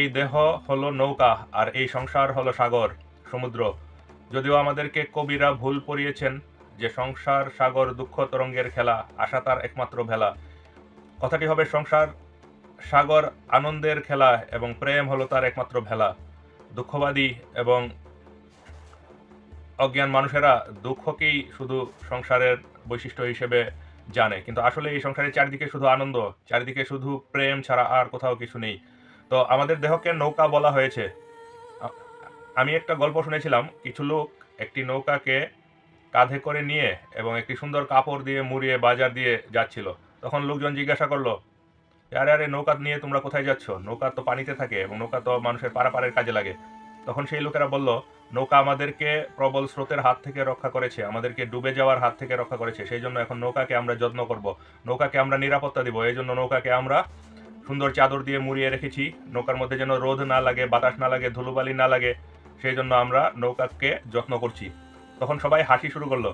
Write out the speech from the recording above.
এই দেহ হলো নৌকা, আর এই সংসার হলো সাগর, সমুদ্র। যদিও আমাদেরকে কবিরা ভুল পড়িয়েছেন, যে সংসার সাগর দুঃখ তরঙ্গের খেলা, আশা তার একমাত্র ভেলা। কথাটি হবে সংসার সাগর আনন্দের খেলা, এবং প্রেম হলো তার একমাত্র ভেলা। দুঃখবাদী এবং অজ্ঞান মানুষেরা দুঃখকেই শুধু সংসারের বৈশিষ্ট্য হিসেবে জানে, কিন্তু আসলে এই সংসারের চারিদিকে শুধু আনন্দ, চারিদিকে শুধু প্রেম ছাড়া আর কোথাও কিছু নেই। তো আমাদের দেহকে নৌকা বলা হয়েছে। আমি একটা গল্প শুনেছিলাম। কিছু লোক একটি নৌকাকে কাঁধে করে নিয়ে এবং একটি সুন্দর কাপড় দিয়ে মুড়িয়ে বাজার দিয়ে যাচ্ছিল। তখন লোকজন জিজ্ঞাসা করল, আরে আরে, নৌকা নিয়ে তোমরা কোথায় যাচ্ছ? নৌকা তো পানিতে থাকে এবং নৌকা তো মানুষের পারাপারের কাজে লাগে। তখন সেই লোকেরা বলল, নৌকা আমাদেরকে প্রবল স্রোতের হাত থেকে রক্ষা করেছে। আমাদেরকে ডুবে যাওয়ার হাত থেকে রক্ষা করেছে। সেই জন্য এখন নৌকাকে আমরা যত্ন করব। নৌকাকে আমরা নিরাপত্তা দিব। এই জন্য নৌকাকে আমরা সুন্দর চাদর দিয়ে মুড়িয়ে রেখেছি। নৌকার মধ্যে যেন রোদ না লাগে, বাতাস না লাগে, ধুলোবালি না লাগে, সেই জন্য আমরা নৌকাকে যত্ন করছি। তখন সবাই হাসি শুরু করল।